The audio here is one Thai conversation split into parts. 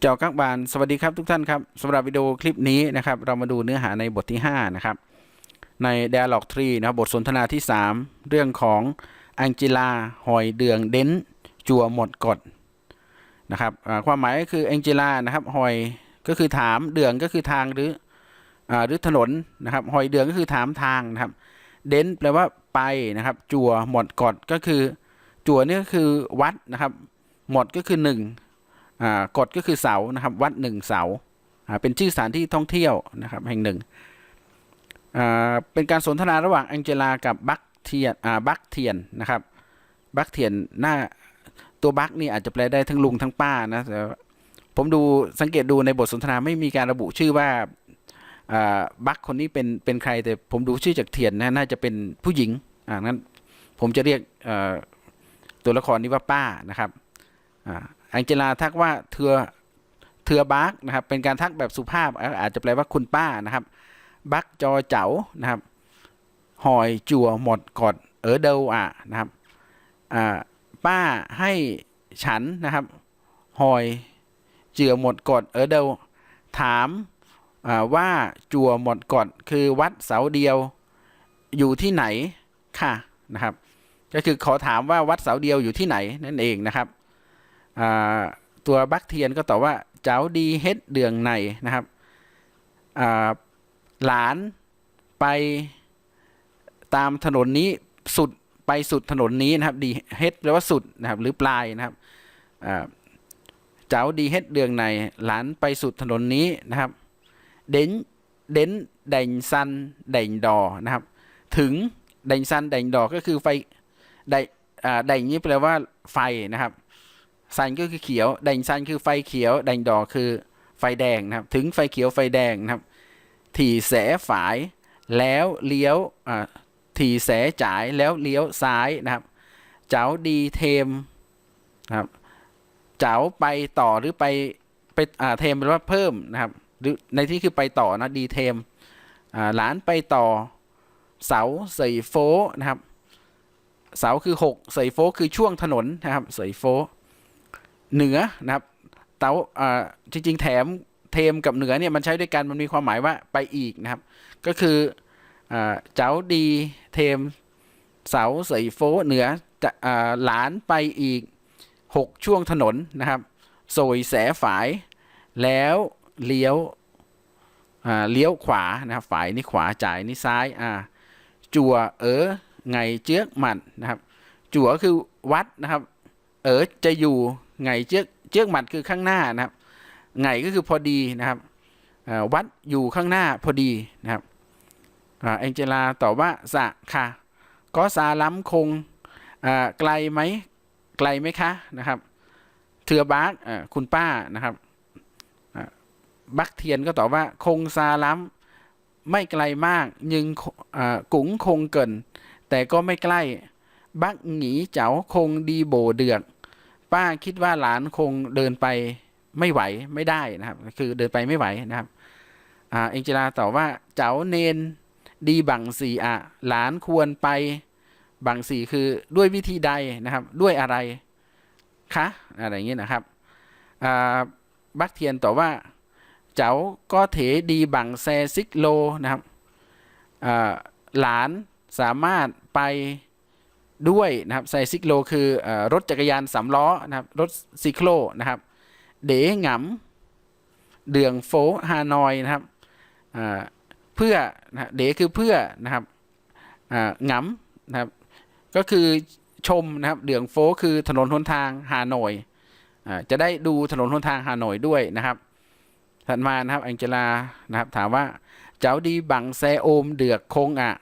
เจ้ากักบานสวัสดีครับทุกท่านครับสำหรับวิดีโอคลิปนี้นะครับเรามาดูเนื้อหาในบทที่ 5 นะครับ ใน Dialog 3นะครับบทสนทนาที่ 3 เรื่องของอังจิลาหอยเดืองเด้นจัวหมดกดนะครับความหมายก็คืออังจิลานะครับหอยก็คือถามเดืองก็คือทางหรืออ่าหรือถนนนะครับหอยเดืองก็คือถามทางนะครับ เด้นแปลว่าไปนะครับ จัวหมดกดก็คือ จัวนี่ก็คือวัดนะครับ หมดก็คือหนึ่ง กฎก็คือเสานะครับ วัดหนึ่งเสาเป็นชื่อสถานที่ท่องเที่ยวนะครับ แห่งหนึ่งเป็นการสนทนาระหว่างแองเจลากับบัคเทียนบัคเทียนนะครับบัคเทียนหน้าตัวบัคนี่อาจจะแปลได้ทั้งลุงทั้งป้านะแต่ผมดูสังเกตดูในบทสนทนาไม่มีการระบุชื่อว่าบัคคนนี้เป็นเป็นใครแต่ผมดูชื่อจากเทียนนะน่าจะเป็นผู้หญิงอ่านั้นผมจะเรียกตัวละครนี้ว่าป้านะครับ อ่าแองเจลาทักว่าเธอเธอบักนะครับ เป็นการทักแบบสุภาพ อาจจะแปลว่าคุณป้านะครับ บักจอเจ๋านะครับ หอยจั่วหมดกอดเออเดาอะนะครับอ่าป้าให้ฉันนะครับ หอยเจือหมดกอดเออเดาถามว่าจั่วหมดกอดคือวัดเสาเดียวอยู่ที่ไหนค่ะนะครับ ก็คือขอถามว่าวัดเสาเดียวอยู่ที่ไหนนั่นเองนะครับ ตัวบัคเทียนก็ตอบว่าเจ้าดีเฮ็ดเดืองในนะครับหลานไปตามถนนนี้สุดไปสุดถนนนี้นะครับดีเฮ็ดแปลว่าสุดนะครับหรือปลายนะครับเจ้าดีเฮ็ดเดืองในหลานไปสุดถนนนี้นะครับ เด่นเด่นแดงซันแดงดอนะครับ ถึงแดงซันแดงดอก็คือไฟแดงอ่าแดงนี้แปลว่าไฟนะครับ ซันก็คือเขียว แดงซันคือไฟเขียว แดงดอกคือไฟแดงนะครับ ถึงไฟเขียวไฟแดงนะครับ ถี่แสฝาย แล้วเลี้ยวอ่าถี่แสจ่ายแล้วเลี้ยวซ้ายนะครับ เจ้าดีเทมนะครับ เจ้าไปต่อหรือไปไปอ่าเทมแปลว่าเพิ่มนะครับ หรือในที่คือไปต่อนะดีเทมอ่าหลานไปต่อ เสาใส่โฟนะครับ เสาคือหกใส่โฟคือช่วงถนนนะครับใส่โฟ เหนือนะครับเตาอ่าจริง ๆ แถมเทมกับเหนือเนี่ยมันใช้ด้วยกันมันมีความหมายว่าไปอีกนะครับ ก็คืออ่าเจ้าดีเทมเสาใส่โฟเหนือจะอ่าหลานไปอีกหกช่วงถนนนะครับโสยแสฝาย แล้วเลี้ยวอ่าเลี้ยวขวานะครับฝายนี่ขวาจ่ายนี่ซ้ายอ่าจัวเออไงเจือกหมันนะครับ จัวคือวัดนะครับ เออจะอยู่ ไงเจือกเจือกหมัดคือข้างหน้านะครับ ไงก็คือพอดีนะครับวัดอยู่ข้างหน้าพอดีนะครับอ่าแองเจลาตอบว่าสะค่ะ ก็ซาล้ำคงไกลไหมไกลไหมคะนะครับ เถือบาร์กคุณป้านะครับบักเทียนก็ตอบว่าคงซาล้ำไม่ไกลมากยึงอ่ากุ๋งคงเกินแต่ก็ไม่ใกล้ บักหนีเจ๋าคงดีโบเดือก ป้าคิดว่าหลานคงเดินไปไม่ไหวไม่ได้นะครับ คือเดินไปไม่ไหวนะครับอ่าเองเจลาตอบว่าเจ๋าเนนดีบังสีอะหลานควรไปบังสีคือด้วยวิธีใดนะครับ ด้วยอะไรคะอะไรอย่างเงี้ยนะครับอ่าบักเทียนตอบว่า เจ๋าก็เถดีบังแซซิกโลนะครับอ่าหลานสามารถไป ด้วยนะครับไซซิกโลคืออรถจักรยานสามล้อนะครับรถซิโคลนะครับ เด๋หงำเดืองโฟฮานอยนะครับเพื่อนะเด๋คือเพื่อนะครับหงำนะครับก็คือชมนะครับเดืองโฟคือถนนหนทางฮานอยจะได้ดูถนนหนทางฮานอยด้วยนะครับถัดมานะครับแองเจลานะครับถามว่าเจ้าดีบังแซโอมเดือกคงอะ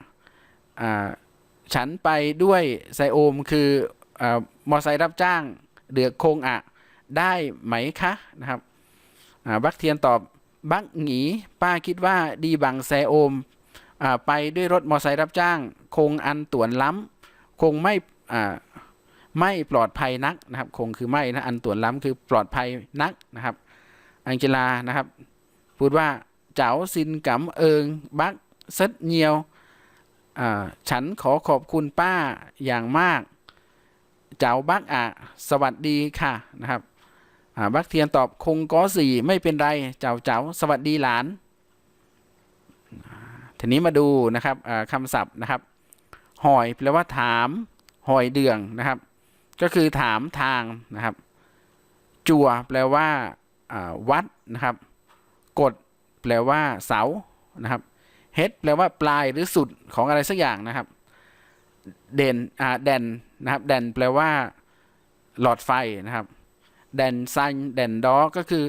ฉันไปด้วยไซโอมคืออมอไซค์รับจ้างเดือกคงอะได้ไหมคะนะครับบักเทียนตอบบักหงีป้าคิดว่าดีบังไซโอมอไปด้วยรถมอไซค์รับจ้าง คงอันต่วนล้ำคงไม่ไม่ปลอดภัยนักนะครับ คงคือไม่นะอันต่วนล้ำคือปลอดภัยนักนะครับอังเจลานะครับ พูดว่าเจ้าซินกำเอิงบักเซดเนียวอ่า ฉันขอขอบคุณป้าอย่างมาก เจ้าบักอะสวัสดีค่ะนะครับบักเทียนตอบคงก็สี่ไม่เป็นไร เจ้าเจ้าสวัสดีหลาน ทีนี้มาดูนะครับคำศัพท์นะครับหอยแปลว่าถามหอยเดืองนะครับ ก็คือถามทางนะครับ จัวแปลว่าวัดนะครับ กดแปลว่าเสานะครับ เฮดแปลว่าปลายหรือสุดของอะไรสักอย่างนะครับเด่นอ่าแดนนะครับแดนแปลว่าหลอดไฟนะครับแดนซันแดนดอก็คือ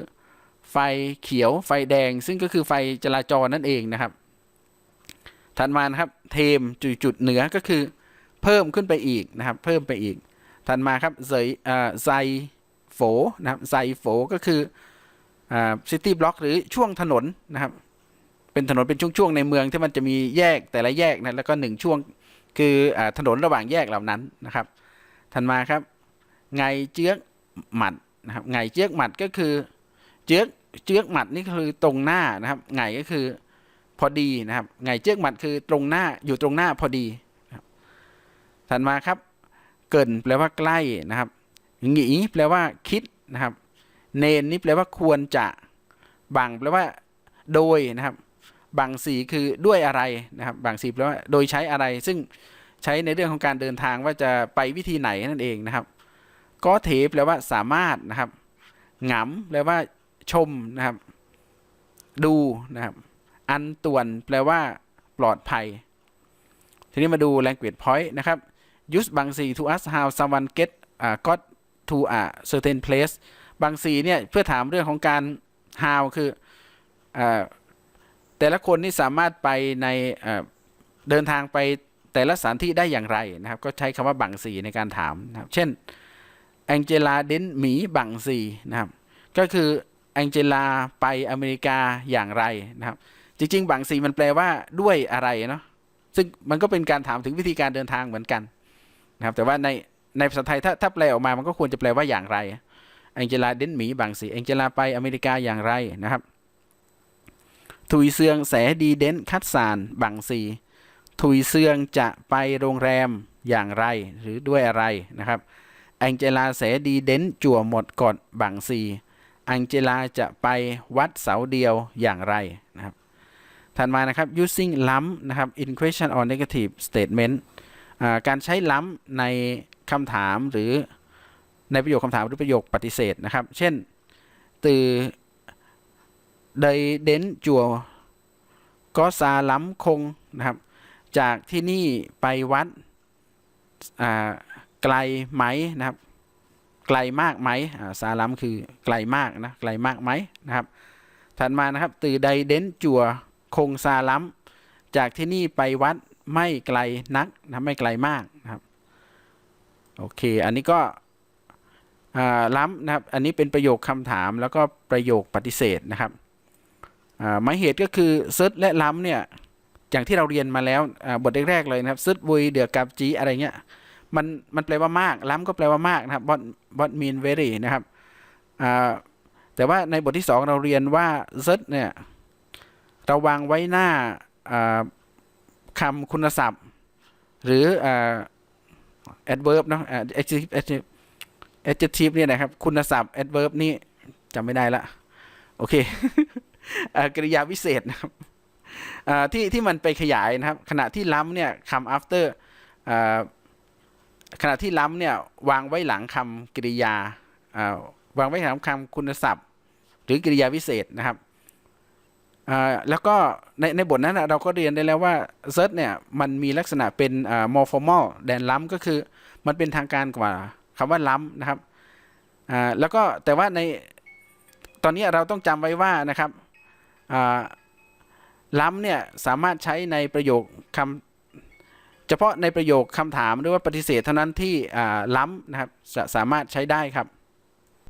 ไฟเขียวไฟแดง ซึ่งก็คือไฟจราจรนั่นเองนะครับ ถัดมานะครับเทมจุดจุดเหนือก็คือ เพิ่มขึ้นไปอีกนะครับ เพิ่มไปอีก ถัดมาครับเซยอ่าไซโฟนะครับไซโฟก็คืออ่าซิตี้บล็อกหรือช่วงถนนนะครับ เป็นถนนเป็นช่วงๆในเมืองที่มันจะมีแยกแต่ละแยกนะแล้วก็หนึ่งช่วงคืออถนนระหว่างแยกเหล่านั้นนะครับถัดมาครับ ไงเจือกหมัดนะครับไงเจือกหมัดก็คือเจือกเจือกหมัดนี่คือตรงหน้านะครับ ไงก็คือพอดีนะครับไงเจือกหมัดคือตรงหน้าอยู่ตรงหน้าพอดีครับถัดมาครับ เกินแปลว่าใกล้นะครับหงีแปลว่าคิดนะครับ เนนนี่แปลว่าควรจะบังแปลว่าโดยนะครับ บางสีคือด้วยอะไรนะครับบางสีแปลว่าโดยใช้อะไร ซึ่งใช้ในเรื่องของการเดินทางว่าจะไปวิธีไหนนั่นเองนะครับ ก็เทปแปลว่าสามารถนะครับหงำแปลว่าชมนะครับ ดูนะครับ อันตวนแปลว่าปลอดภัย ทีนี้มาดู language point นะครับ use บางสี to ask how someone get uh, got to a certain place บางสีเนี่ยเพื่อถามเรื่องของการ how คืออ แต่ละคนนี่สามารถไปในเดินทางไปแต่ละสถานที่ได้อย่างไรนะครับ ก็ใช้คำว่าบังสีในการถามนะครับ เช่นแองเจลาเดนหมีบังสีนะครับ ก็คือแองเจลาไปอเมริกาอย่างไรนะครับ จริง ๆ บังสีมันแปลว่าด้วยอะไรเนาะซึ่งมันก็เป็นการถามถึงวิธีการเดินทางเหมือนกันนะครับ แต่ว่าในในภาษาไทยถ้าถ้าแปลออกมามันก็ควรจะแปลว่าอย่างไรแองเจลาเดนหมีบังสีแองเจลาไปอเมริกาอย่างไรนะครับ ถุยเซืองแสดีเดนคัดสารบังซีถุยเซืองจะไปโรงแรมอย่างไรหรือด้วยอะไรนะครับแองเจลาแสดีเดนจั่วหมดกดบังซีแองเจลาจะไปวัดเสาเดียวอย่างไรนะครับถัดมานะครับ using ล้ำนะครับ in question or negative statement การใช้ล้ำในคำถามหรือในประโยคคำถามหรือประโยคปฏิเสธนะครับ เช่นตือ đây đến chùa có xa lắm không นะครับ จากที่นี่ไปวัดไกลไหมนะครับ ไกลมากไหมาซาลัมคือไกลมากนะไกลมากไหมนะครับ ถัดมานะครับตือใดเด้นจัวคงซาลัมจากที่นี่ไปวัดไม่ไกลนักนะไม่ไกลมากนะครับโอเค อันนี้ก็ล้ำนะครับ อันนี้เป็นประโยคคำถามแล้วก็ประโยคปฏิเสธนะครับ หมายเหตุก็คือซิร์ชและล้ำเนี่ยอย่างที่เราเรียนมาแล้วบทแรกๆเลยนะครับซิร์ชวุยเดือกับจีอะไรเงี้ยมันมันแปลว่ามาก ล้ำก็แปลว่ามากนะครับ what what mean very นะครับอ่าแต่ว่าในบทที่สองเราเรียนว่าซิร์ชเนี่ยเราวางไว้หน้าคำคุณศัพท์ หรืออ่า adverb เนาะอ่า adjective adjective adjective เนี่ยนะครับ คุณศัพท์ adverb นี่จำไม่ได้ละ โอเค กริยาวิเศษนะครับที่ที่มันไปขยายนะครับ ขณะที่ล้ำเนี่ยคำ after ขณะที่ล้ำเนี่ยวางไว้หลังคำกริยาวางไว้หลังคำคุณศัพท์ หรือกริยาวิเศษนะครับแล้วก็ในในบทนั้นนะเราก็เรียนได้แล้วว่าเซิร์ชเนี่ยมันมีลักษณะเป็นอ่า more formal แดนล้ำก็คือมันเป็นทางการกว่าคำว่าล้ำนะครับแล้วก็แต่ว่าในตอนนี้เราต้องจำไว้ว่านะครับ ล้ำเนี่ยสามารถใช้ในประโยคคำเฉพาะในประโยคคำถามหรือว่าปฏิเสธเท่านั้นที่ล้ำนะครับจะสามารถใช้ได้ครับ